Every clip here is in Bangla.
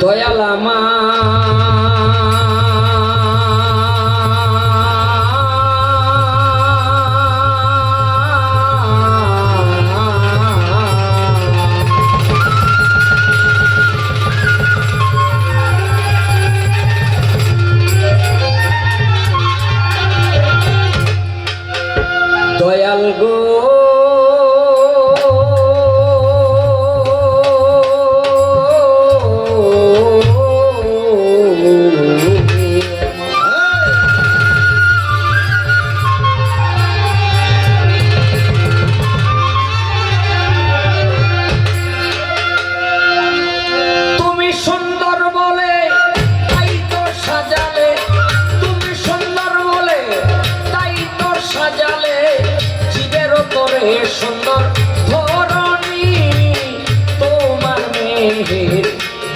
দয়াল আমার। সুন্দর ধরণী তোমার মেহের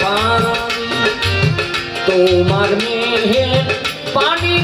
পানি তোমার মেহের পানি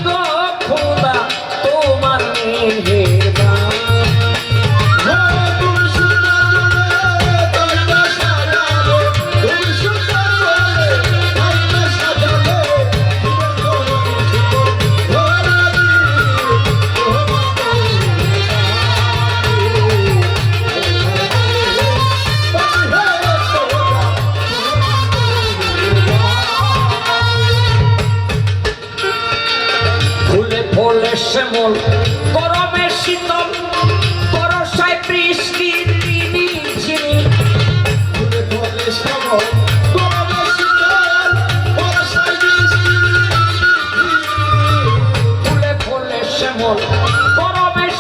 শ্যামল। গরমে শীতল বরসায় বৃষ্টি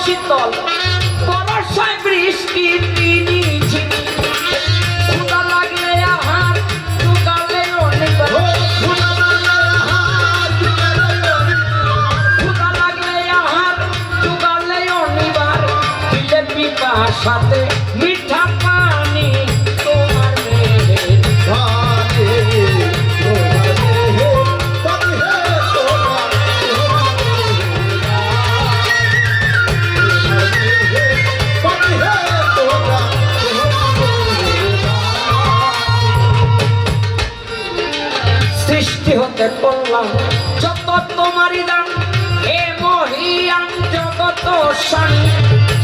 শীতল বরসায় বৃষ্টি মরিদান হে মহিয়ান জগত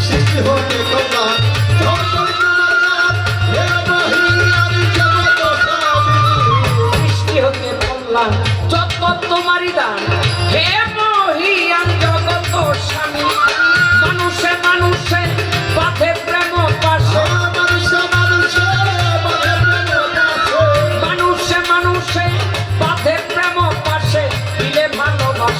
সৃষ্টি হতে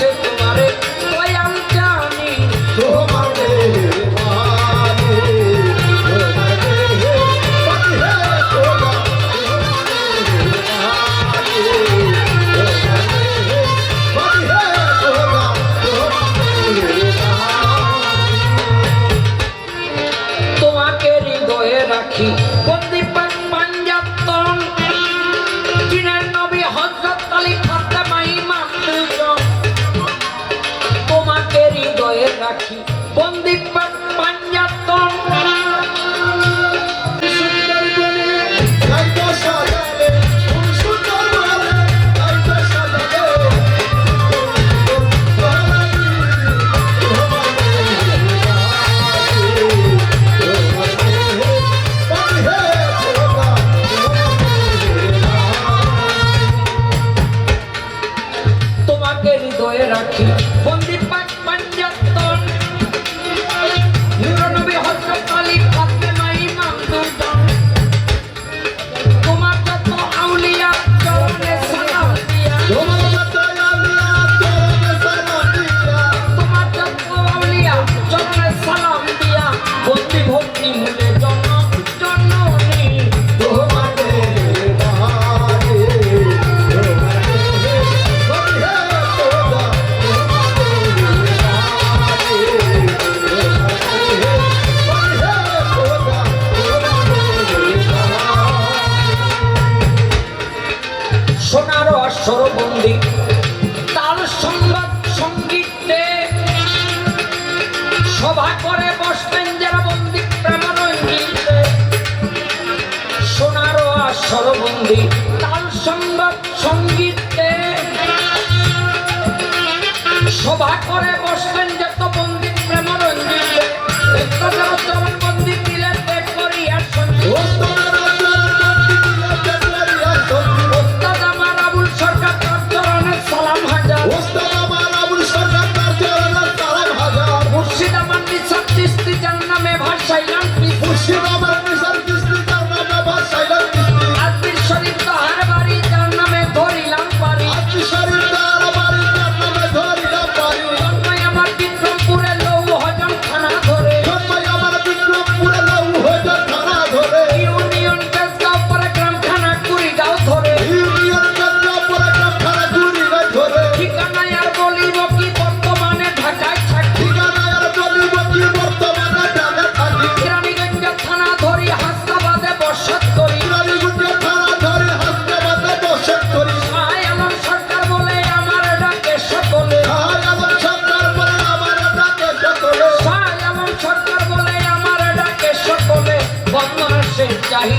Two. I can't. বলি, তার সংবাদ সঙ্গীতে সভা করে বসতেন যারা বন্দী প্রেমানন্দিতে সোনার আসর বন্দি তার সংবাদ Jair,